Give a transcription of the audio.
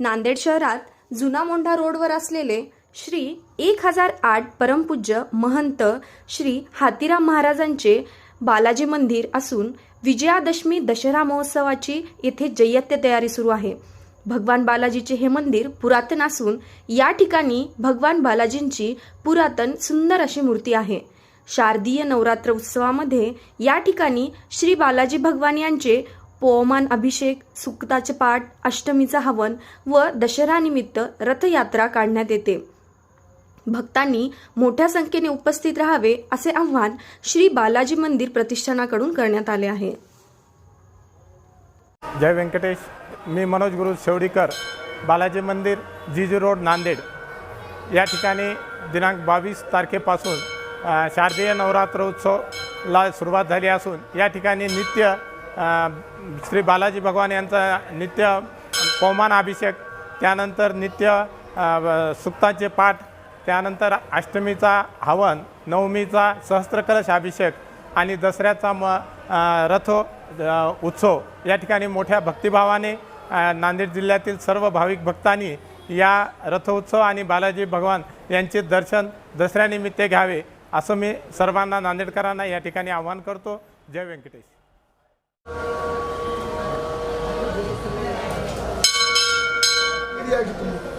नांदेड शहरात जुना मोंढा रोडवर असलेले श्री एक हजार आठ परमपूज्य महंत श्री हातीराम महाराजांचे बालाजी मंदिर असून विजयादशमी दशरा महोत्सवाची येथे जय्यत्य तयारी सुरू आहे. भगवान बालाजीचे हे मंदिर पुरातन असून या ठिकाणी भगवान बालाजींची पुरातन सुंदर अशी मूर्ती आहे. शारदीय नवरात्र उत्सवामध्ये या ठिकाणी श्री बालाजी भगवान यांचे पवमान अभिषेक सुक्ताचे पाठ अष्टमीचा हवन व दशरानिमित्त रथयात्रा काढण्यात येते. भक्तांनी मोठ्या संख्येने उपस्थित राहावे असे आव्हान श्री बालाजी मंदिर प्रतिष्ठानाकडून करण्यात आले आहे. जय व्यंकटेश. मी मनोज गुरु शेवडीकर बालाजी मंदिर जीजू रोड नांदेड. या ठिकाणी दिनांक बावीस तारखेपासून शारदीय नवरात्र उत्सवला सुरुवात झाली असून या ठिकाणी नित्य श्री बालाजी भगवान यांचा नित्य पवमान अभिषेक त्यानंतर नित्य सुक्ताचे पाठ त्यानंतर अष्टमीचा हवन नवमीचा सहस्त्रकलश अभिषेक आणि दसऱ्याचा म रथ रथो उत्सव. या ठिकाणी मोठ्या भक्तिभावाने नांदेड जिल्ह्यातील सर्व भाविक भक्तांनी या रथोत्सव आणि बालाजी भगवान यांचे दर्शन दसऱ्यानिमित्त घ्यावे असं मी सर्वांना नांदेडकरांना या ठिकाणी आवाहन करतो. जय व्यंकटेश. Ele é de tudo.